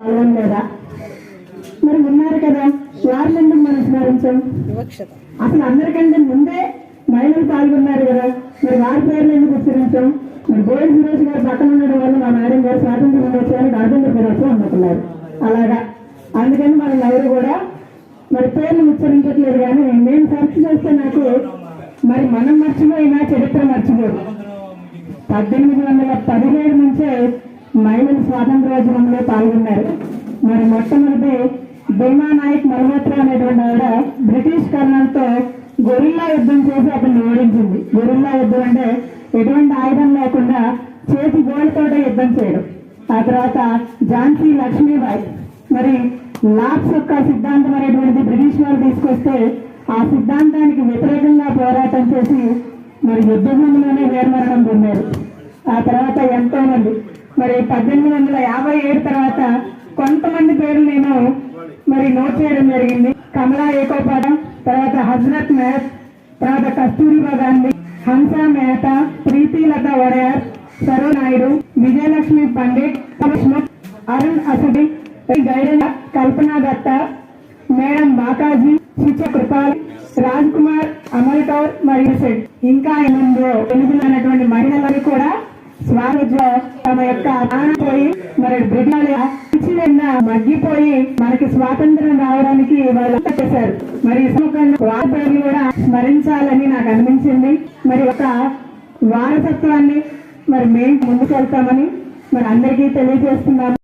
పాల్గొనలేదా మరి ఉన్నారు కదా? వారిని ఎందుకు మనం స్మరించాం అసలు అందరికంటే ముందే మహిళలు పాల్గొన్నారు కదా? మరి వారి పేర్లు ఎందుకు ఉచ్చరించాం? మరి బోయల్ సురేష్ గారు పక్కన ఉండడం వల్ల మా మేడం గారు స్వాతంత్ర దినోత్సవాన్ని గణతంత్ర దినోత్సవం అనుకున్నారు అలాగా? అందుకని మనం ఎవరు కూడా మరి పేర్లు ఉచ్చరించట్లేదు కానీ నేను సెర్చ్ చేస్తే నాకు మరి మనం మర్చిపోయినా చరిత్ర మర్చిపోదు. పద్దెనిమిది వందల పదిహేడు నుంచే మహిళలు స్వాతంత్రోద్యమంలో పాల్గొన్నారు. మరి మొట్టమొదటి భీమా నాయక్ మల్హోత్రా అనేటువంటి ఆవిడ బ్రిటిష్ కర్నల్తో గొరిల్లా యుద్ధం చేసి అతన్ని ఓడించింది. గొరిల్లా యుద్ధం అంటే ఎటువంటి ఆయుధం లేకుండా చేతి గోడతోటే యుద్ధం చేయడం. ఆ తర్వాత ఝాన్సీ లక్ష్మీబాయి. మరి లాక్స్ యొక్క సిద్ధాంతం అనేటువంటిది బ్రిటిష్ వాళ్ళు తీసుకొస్తే ఆ సిద్ధాంతానికి వ్యతిరేకంగా పోరాటం చేసి మరి యుద్ధభూమిలోనే వీరమరణం పొందారు. ఆ తర్వాత ఎంతో మంది మరి పద్దెనిమిది వందల యాభై ఏడు తర్వాత కొంతమంది పేర్లు నేను మరి నోట్ చేయడం జరిగింది. కమలా ఏకోపాదం తర్వాత హజరత్ మేహత్ తర్వాత కస్తూరిబా గాంధీ హంస మెహతా ప్రీతిలత వడయార్ సరో నాయుడు విజయలక్ష్మి పండిట్ అరుణ్ అసడి గైడెన్ కల్పనా దత్త మేడం బాకాజీ శిక్ష కృపాల్ రాజ్ కుమార్ అమల్ కౌర్ మరియు సెట్ ఇంకా తెలుగులో ఎనిమిదినటువంటి మహిళలకు కూడా స్వాగత. పోయి మరి బ్రిటిష్ మగ్గిపోయి మనకి స్వాతంత్రం రావడానికి వాళ్ళు చేశారు. మరి వారి కూడా స్మరించాలని నాకు అనిపించింది. మరి ఒక వారసత్వాన్ని మరి మేము ముందుకు వెళ్తామని మరి అందరికీ తెలియజేస్తున్నాము